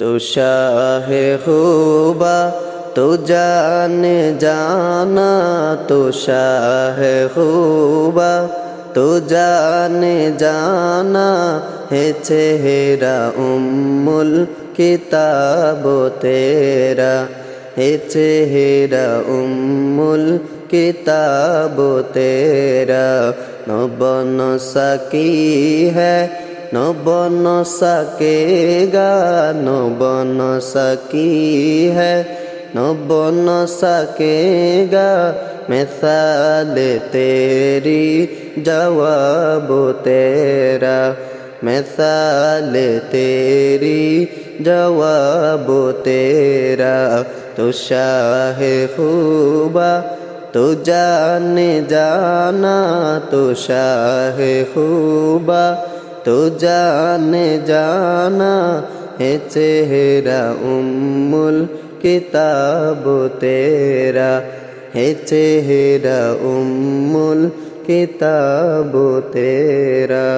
تو شاہ خوبا تو جان جانا تو شاہ خوبا تو جان جانا ہے چہرہ امل کتاب تیرا ہے چہرہ امل کتاب تیرا نبن سکی ہے নবন সকেগা নবন সকি হ্যাঁ নবন সকেগা মিসাল তেরি জবাব তেরা। মিসাল তেরি জবাব তেরা। তুষাহ খুবা, তো জানে জানা তুষাহ খুবা। তো জানে জানা হে চেহারা উম্মুল কিতাব তেরা। হে চেহারা উম্মুল কিতাব তেরা।